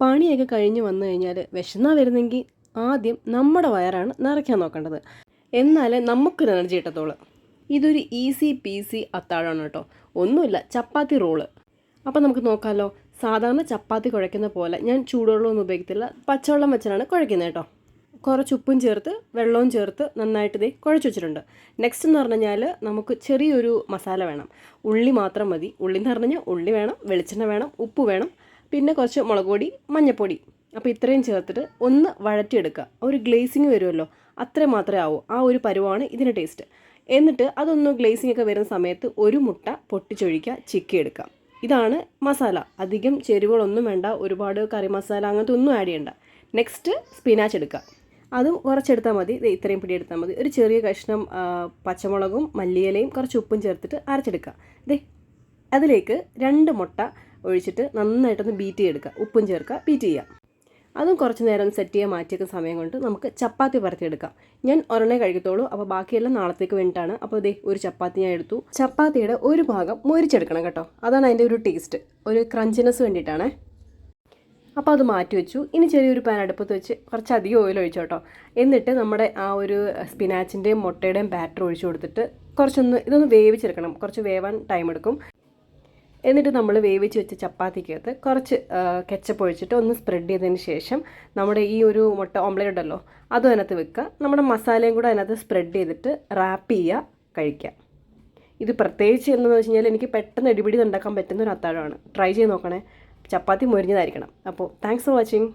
പണിയൊക്കെ കഴിഞ്ഞ് വന്നു കഴിഞ്ഞാൽ വിശന്നാ വരുന്നെങ്കിൽ ആദ്യം നമ്മുടെ വയറാണ് നിറയ്ക്കാൻ നോക്കേണ്ടത്. എന്നാലേ നമുക്കൊരു എനർജി കിട്ടത്തുള്ളൂ. ഇതൊരു ഈസി പീസി അത്താഴമാണ് കേട്ടോ. ഒന്നുമില്ല ചപ്പാത്തി റോൾ. അപ്പോൾ നമുക്ക് നോക്കാമല്ലോ സാധാരണ ചപ്പാത്തി കുഴയ്ക്കുന്ന പോലെ ഞാൻ ചൂടുവെള്ളമൊന്നും ഉപയോഗിക്കത്തില്ല. പച്ചവെള്ളം വെച്ചാണ് കുഴയ്ക്കുന്നത് കേട്ടോ. കുറച്ച് ഉപ്പും ചേർത്ത് വെള്ളവും ചേർത്ത് നന്നായിട്ട് ഇതേ കുഴച്ച് വെച്ചിട്ടുണ്ട്. നെക്സ്റ്റ് എന്ന് പറഞ്ഞു കഴിഞ്ഞാൽ നമുക്ക് ചെറിയൊരു മസാല വേണം. ഉള്ളി മാത്രം മതി. ഉള്ളി എന്ന് പറഞ്ഞു കഴിഞ്ഞാൽ ഉള്ളി വേണം വെളിച്ചെണ്ണ വേണം ഉപ്പ് വേണം. പിന്നെ കുറച്ച് മുളക് പൊടി മഞ്ഞൾപ്പൊടി. അപ്പോൾ ഇത്രയും ചേർത്തിട്ട് ഒന്ന് വഴറ്റിയെടുക്കുക. ഒരു ഗ്ലേസിങ് വരുമല്ലോ അത്ര മാത്രമേ ആവൂ. ആ ഒരു പരുവാണ് ഇതിന്റെ ടേസ്റ്റ് എന്നിട്ട് അതൊന്ന് ഗ്ലേസിംഗ് ഒക്കെ വരുന്ന സമയത്ത് ഒരു മുട്ട പൊട്ടിച്ചൊഴിക്കുക ചിക്കി എടുക്കുക ഇതാണ് മസാല. അധികം ചേരുവകളൊന്നും വേണ്ട. ഒരുപാട് കറി മസാല അങ്ങനത്തെ ഒന്നും ആഡ് ചെയ്യണ്ട. നെക്സ്റ്റ് സ്പിനാച്ച് എടുക്കുക. അതും കുറച്ചെടുത്താൽ മതി. ഇത്രയും പിടി എടുത്താൽ മതി. ഒരു ചെറിയ കഷ്ണം പച്ചമുളകും മല്ലിയിലയും കുറച്ച് ഉപ്പും ചേർത്തിട്ട് അരച്ചെടുക്കുക. ദേ അതിലേക്ക് രണ്ട് മുട്ട ഒഴിച്ചിട്ട് നന്നായിട്ടൊന്ന് ബീറ്റ് ചെയ്തെടുക്കുക. ഉപ്പും ചേർക്കുക ബീറ്റ് ചെയ്യുക. അതും കുറച്ച് നേരം സെറ്റ് ചെയ്യാൻ മാറ്റിയൊക്കെ സമയം കൊണ്ട് നമുക്ക് ചപ്പാത്തി പരത്തിയെടുക്കാം ഞാൻ ഒരെണ്ണേ കഴിക്കത്തുള്ളൂ. അപ്പോൾ ബാക്കിയെല്ലാം നാളത്തേക്ക് വേണ്ടിയിട്ടാണ്. അപ്പോൾ ഇതേ ഒരു ചപ്പാത്തി ഞാൻ എടുത്തു. ചപ്പാത്തിയുടെ ഒരു ഭാഗം മൊരിച്ചെടുക്കണം കേട്ടോ. അതാണ് അതിന്റെ ഒരു ടേസ്റ്റ് ഒരു ക്രഞ്ചിനെസ് വേണ്ടിയിട്ടാണേ. അപ്പോൾ അത് മാറ്റി വെച്ചു. ഇനി ചെറിയൊരു പാൻ അടുപ്പത്ത് വെച്ച് കുറച്ചധികം ഓയിൽ ഒഴിച്ചു കേട്ടോ. എന്നിട്ട് നമ്മുടെ ആ ഒരു സ്പിനാച്ചിന്റെയും മുട്ടയുടെയും ബാറ്റർ ഒഴിച്ചു കൊടുത്തിട്ട് കുറച്ചൊന്ന് ഇതൊന്ന് വേവിച്ചെടുക്കണം. കുറച്ച് വേവാൻ ടൈം എടുക്കും. എന്നിട്ട് നമ്മൾ വേവിച്ച് വെച്ച ചപ്പാത്തിക്കകത്ത് കുറച്ച് കെച്ചപ്പ് ഒഴിച്ചിട്ട് ഒന്ന് സ്പ്രെഡ് ചെയ്തതിന് ശേഷം നമ്മുടെ ഈ ഒരു മുട്ട ഓംലേറ്റ് ഉണ്ടല്ലോ അതും അതിനകത്ത് വെക്കുക. നമ്മുടെ മസാലയും കൂടെ അതിനകത്ത് സ്പ്രെഡ് ചെയ്തിട്ട് റാപ്പ് ചെയ്യുക കഴിക്കുക. ഇത് പ്രത്യേകിച്ച് എന്താണെന്ന് വെച്ച് കഴിഞ്ഞാൽ എനിക്ക് പെട്ടെന്ന് ഇടിപിടി ഉണ്ടാക്കാൻ പറ്റുന്ന ഒരു അത്താഴമാണ്. ട്രൈ ചെയ്ത് നോക്കണേ. ചപ്പാത്തി മുരിഞ്ഞതായിരിക്കണം. അപ്പോൾ താങ്ക്സ് ഫോർ വാച്ചിങ്